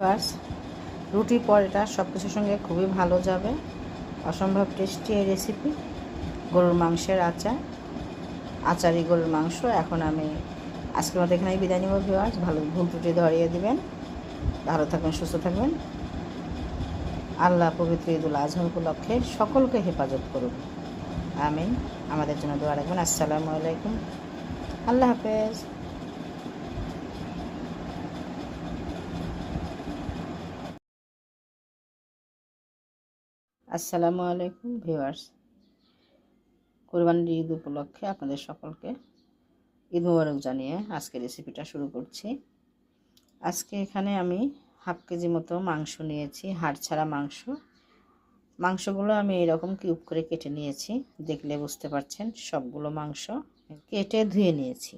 বাস রুটি পরোটা সব কিছুর সঙ্গে খুবই ভালো যাবে। অসম্ভব টেস্টি এই রেসিপি গরুর মাংসের আচার। আচারি গরুর মাংস। এখন আমি আজকের মতো এখানেই বিদায় নিব ভিওয়ার্স ভালো ভুল ত্রুটি ধরিয়ে দিবেন। ভালো থাকবেন, সুস্থ থাকবেন। আল্লাহ পবিত্র ঈদুল আজহা উপলক্ষে সকলকে হেফাজত করুন আমিন। আমাদের জন্য দোয়া রাখবেন। আসসালামু আলাইকুম। আল্লাহ হাফেজ। আসসালামু আলাইকুম ভিউয়ার্স। কোরবানির ঈদ উপলক্ষে আপনাদের সকলকে ঈদ মুবারক জানিয়ে আজকে রেসিপিটা শুরু করছি। আজকে এখানে আমি হাফ কেজি মতো মাংস নিয়েছি, হাড় ছাড়া মাংস। মাংসগুলো আমি এরকম কিউব করে কেটে নিয়েছি, দেখলে বুঝতে পারছেন সবগুলো মাংস কেটে ধুয়ে নিয়েছি।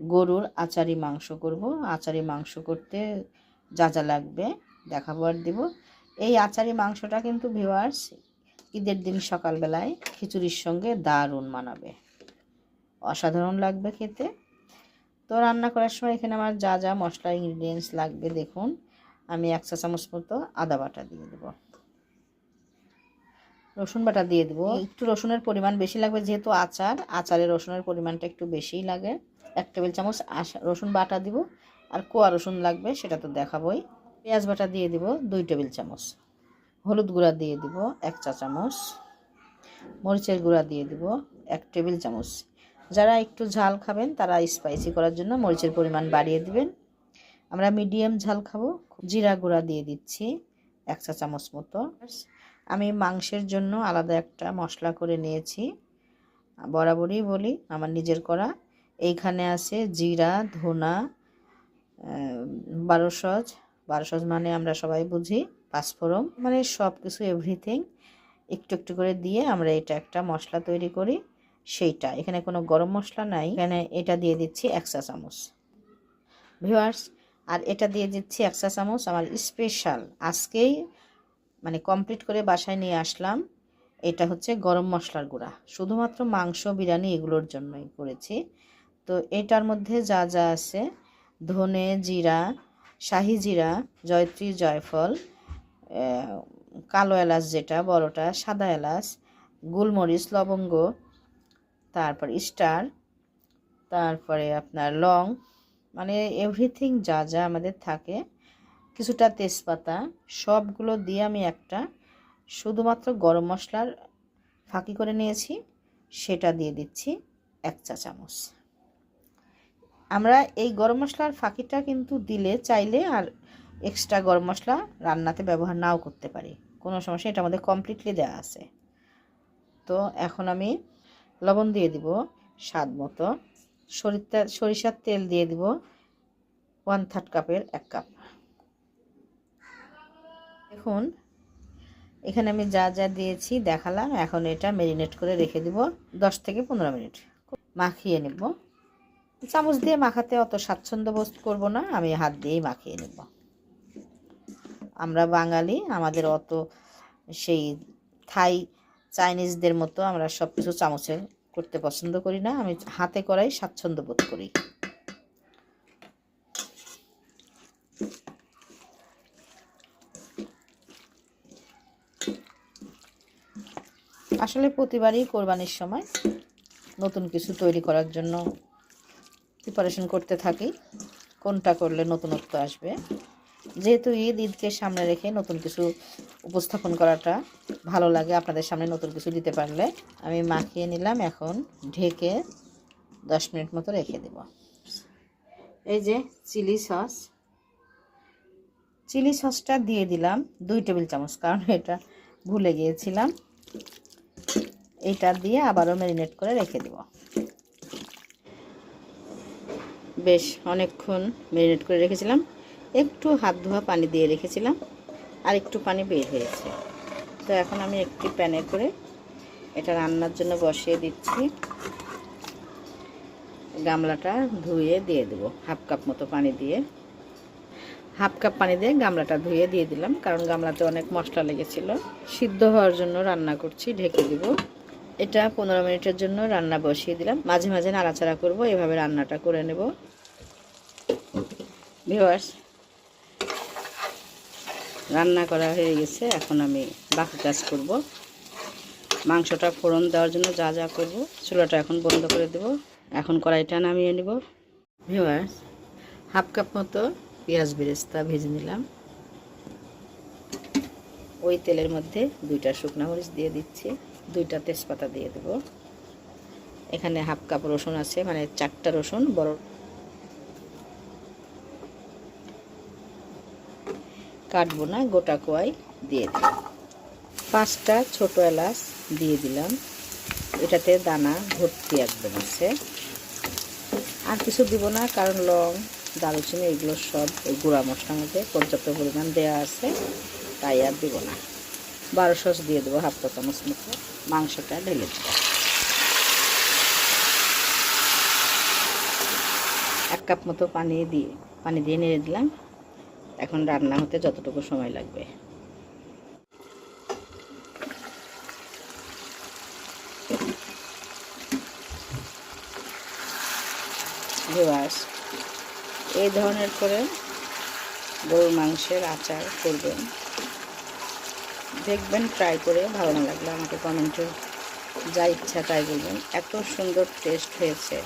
গরুর আচারি মাংস করব, আচারি মাংস করতে যা যা লাগবে দেখাবো আর দেবো। এই আচারি মাংসটা কিন্তু ভিওয়ার্স ঈদের দিন সকালবেলায় খিচুড়ির সঙ্গে দারুণ মানাবে। অসাধারণ লাগবে খেতে। তো রান্না করার সময় এখানে আমার যা যা মশলা ইনগ্রিডিয়েন্টস লাগবে দেখুন আমি এক চা চামচ মতো আদা বাটা দিয়ে দেবো। রসুন বাটা দিয়ে দেবো। একটু রসুনের পরিমাণ বেশি লাগবে যেহেতু আচার আচারে রসুনের পরিমাণটা একটু বেশিই লাগে। এক টেবিল চামচ রসুন বাটা দিব। আর কোয়া রসুন লাগবে সেটা তো দেখাবোই। পেঁয়াজ বাটা দিয়ে দিব দুই টেবিল চামচ। হলুদ গুঁড়া দিয়ে দিব এক চা চামচ। মরিচের গুঁড়া দিয়ে দিব এক টেবিল চামচ। যারা একটু ঝাল খাবেন, তারা স্পাইসি করার জন্য মরিচের পরিমাণ বাড়িয়ে দিবেন। আমরা মিডিয়াম ঝাল খাব। জিরা গুঁড়া দিয়ে দিচ্ছি এক চা চামচ মতো। আমি মাংসের জন্য আলাদা একটা মশলা করে নিয়েছি। বরাবরই বলি, আমার নিজের করা। এইখানে আছে জিরা, ধনা বারোসজ বারোসজ মানে আমরা সবাই বুঝি পাঁচফোড়ন মানে সব কিছু এভরিথিং একটু একটু করে দিয়ে আমরা এটা একটা মশলা তৈরি করি, সেইটা। এখানে কোনো গরম মশলা নাই, এখানে এটা দিয়ে দিচ্ছি এক চা চামচ। ভিওয়ার্স আর এটা দিয়ে দিচ্ছি এক চা চামচ আমার স্পেশাল আজকেই মানে কমপ্লিট করে বাসায় নিয়ে আসলাম, এটা হচ্ছে গরম মশলার গুঁড়া। শুধুমাত্র মাংস, বিরিয়ানি এগুলোর জন্যই করেছি। তো এটার মধ্যে যা যা আছে, ধনে, জিরা শাহি জিরা জয়ত্রী জয়ফল কালো এলাচ যেটা, বড়টা সাদা এলাচ, গোলমরিচ, লবঙ্গ, তারপর স্টার, তারপরে আপনার লং মানে এভরিথিং যা যা আমাদের থাকে, কিছুটা তেজপাতা, সবগুলো দিয়ে আমি একটা শুধুমাত্র গরম মশলার ফাঁকি করে নিয়েছি, সেটা দিয়ে দিচ্ছি এক চা চামচ। আমরা এই গরম মশলার ফাঁকিটা কিন্তু দিলে, চাইলে আর এক্সট্রা গরম মশলা রান্নাতে ব্যবহার নাও করতে পারি। কোনো সমস্যা এটা আমাদের কমপ্লিটলি দেওয়া আছে। তো এখন আমি লবণ দিয়ে দিব স্বাদ মতো। সরিষা সরিষার তেল দিয়ে দিব ওয়ান থার্ড কাপের এক কাপ দেখুন, এখানে আমি যা যা দিয়েছি দেখালাম, এখন এটা ম্যারিনেট করে রেখে দিব দশ থেকে পনেরো মিনিট। মাখিয়ে নেব। চামচ দিয়ে মাখাতে অত স্বাচ্ছন্দ্য বোধ করব না, আমি হাত দিয়েই মাখিয়ে নেব। আমরা বাঙালি, আমাদের অত সেই থাই চাইনিজদের মতো আমরা সব কিছু চামচে করতে পছন্দ করি না, আমি হাতে করাই স্বাচ্ছন্দ্য বোধ করি। আসলে প্রতিবারই কোরবানির সময় নতুন কিছু তৈরি করার জন্য প্রিপারেশন করতে থাকি, কোনটা করলে নতুনত্ব আসবে। যেহেতু ঈদ, ঈদকে সামনে রেখে নতুন কিছু উপস্থাপন করাটা ভালো লাগে, আপনাদের সামনে নতুন কিছু দিতে পারলে, আমি মাখিয়ে নিলাম, এখন ঢেকে দশ মিনিট মতো রেখে দেব। এই যে চিলি সস। চিলি সসটা দিয়ে দিলাম দুই টেবিল চামচ, কারণ এটা ভুলে গিয়েছিলাম। এটা দিয়ে আবারও ম্যারিনেট করে রেখে দেব। বেশ অনেকক্ষণ ম্যারিনেট করে রেখেছিলাম। একটু হাত ধোয়া পানি দিয়ে রেখেছিলাম, আর একটু পানি বের হয়েছে। তো এখন আমি একটি প্যানে করে এটা রান্নার জন্য বসিয়ে দিচ্ছি। গামলাটা ধুয়ে দিয়ে দেব, হাফ কাপ মতো পানি দিয়ে। হাফ কাপ পানি দিয়ে গামলাটা ধুয়ে দিয়ে দিলাম, কারণ গামলাতে অনেক মশলা লেগেছিল। সিদ্ধ হওয়ার জন্য রান্না করছি, ঢেকে দিব। এটা পনেরো মিনিটের জন্য রান্না বসিয়ে দিলাম। মাঝে মাঝে নাড়াচাড়া করব, এভাবে রান্নাটা করে নেব। ভিওয়ার্স রান্না করা হয়ে গেছে। এখন আমি বাকি কাজ করব। মাংসটা ফোড়ন দেওয়ার জন্য যা যা করব, চুলাটা এখন বন্ধ করে দেব। এখন কড়াইটা নামিয়ে নেব। ভিউয়ার্স হাফ কাপ মতো পেঁয়াজ বেরেস্তা ভেজে নিলাম। ওই তেলের মধ্যে দুইটা শুকনো মরিচ দিয়ে দিচ্ছি। দুইটা তেজপাতা দিয়ে দেব। এখানে হাফ কাপ রসুন আছে মানে চারটা রসুন, বড় কাটবো না, গোটা কোয়াই দিয়ে দিলাম। পাঁচটা ছোট এলাচ দিয়ে দিলাম। এটাতে দানা ভর্তি একদম আছে। আর কিছু দিব না, কারণ লং, দারুচিনি, এগুলো সব ওই গুঁড়া মশলার মধ্যে পর্যাপ্ত পরিমাণ দেওয়া আছে, তাই আর দিব না। বারো সস দিয়ে দেবো, হাফ চা চামচ মতো। মাংসটা ঢেলে দেবো। এক কাপ মতো পানি দিয়ে পানি দিয়ে নেড়ে দিলাম। এখন রান্না হতে যতটুকু সময় লাগবে। এই ধরনের করে গরুর মাংসের আচার করবেন। দেখবেন ট্রাই করে ভালো না লাগলে আমাকে কমেন্টে যা ইচ্ছা তাই বলবেন। এত সুন্দর টেস্ট হয়েছে।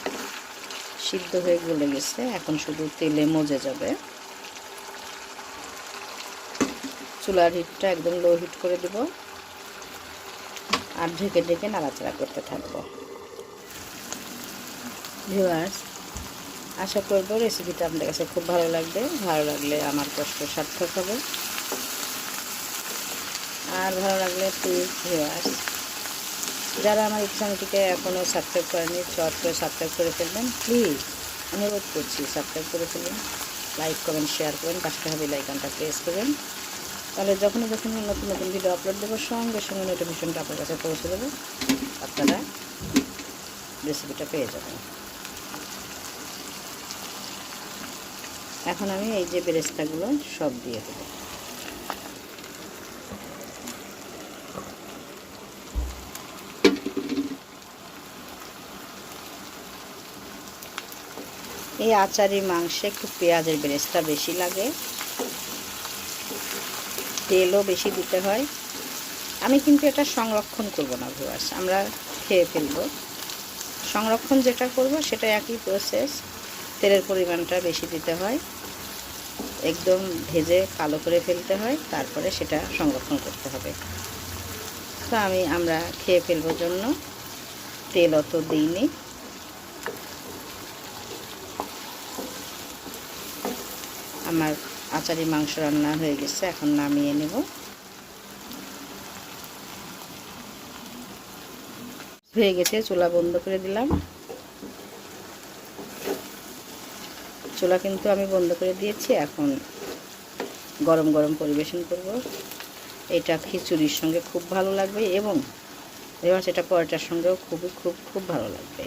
সিদ্ধ হয়ে গলে গেছে, এখন শুধু তেলে মজে যাবে। চুলার হিটটা একদম লো হিট করে দেব। আর ঢেকে ঢেকে নাড়াচাড়া করতে থাকব। ভিউয়ার্স আশা করব রেসিপিটা আপনাদের কাছে খুব ভালো লাগবে। ভালো লাগলে আমার কষ্ট সার্থক হবে। আর ভালো লাগলে প্লিজ ভিউয়ার্স যারা আমার এই এখনও সাবস্ক্রাইব করেনি চট করে সাবস্ক্রাইব করে ফেলবেন। প্লিজ অনুরোধ করছি সাবস্ক্রাইব করে ফেলুন। লাইক কমেন্ট শেয়ার করবেন পাঁচটা হবে লাইকনটা প্রেস করবেন তাহলে যখনই যখন নতুন নতুন ভিডিও আপলোড দেবো, সঙ্গে সঙ্গে নোটিফিকেশনটা আপনার কাছে পৌঁছে দেবো। আপনারা রেসিপিটা পেয়ে যাবেন। এখন আমি এই যে বেরেস্তাগুলো সব দিয়ে দেবো। এই আচারি মাংসে একটু পেঁয়াজের বেরেস্তা বেশি লাগে। তেলও বেশি দিতে হয়। আমি কিন্তু এটা সংরক্ষণ করব না ভিউয়ার্স আমরা খেয়ে ফেলব। সংরক্ষণ যেটা করব সেটা একই প্রসেস তেলের পরিমাণটা বেশি দিতে হয়। একদম ভেজে কালো করে ফেলতে হয়, তারপরে সেটা সংরক্ষণ করতে হবে। তো আমি, আমরা খেয়ে ফেলবার জন্য। তেল অত দিইনি। আমার আচারি মাংস রান্না হয়ে গেছে, এখন নামিয়ে নেব। হয়ে গেছে, চুলা বন্ধ করে দিলাম। চুলা কিন্তু আমি বন্ধ করে দিয়েছি, এখন গরম গরম পরিবেশন করব। এটা খিচুড়ির সঙ্গে খুব ভালো লাগবে এবং এবার সেটা পরোটার সঙ্গেও খুবই, খুব খুব ভালো লাগবে।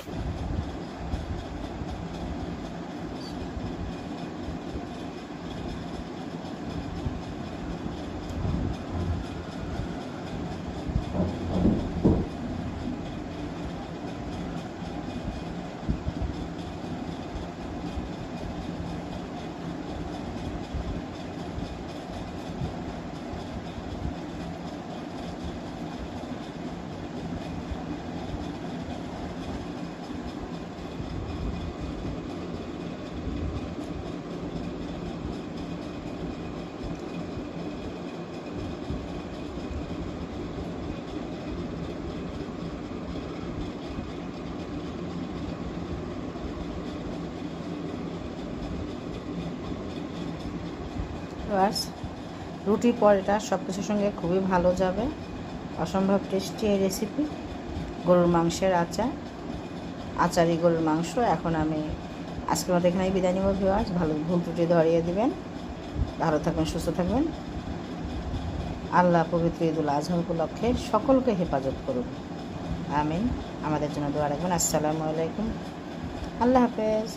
বাস রুটি পরোটা সব কিছুর সঙ্গে খুবই ভালো যাবে। অসম্ভব টেস্টি এই রেসিপি গরুর মাংসের আচার। আচারি গরুর মাংস। এখন আমি আজকের মতো এখানেই বিদায় নিব ভিওয়ার্স ভালো ভুল ত্রুটি ধরিয়ে দিবেন। ভালো থাকবেন, সুস্থ থাকবেন। আল্লাহ পবিত্র ঈদুল আজহা উপলক্ষে সকলকে হেফাজত করুন আমিন। আমাদের জন্য দোয়া রাখবেন। আসসালামু আলাইকুম। আল্লাহ হাফেজ।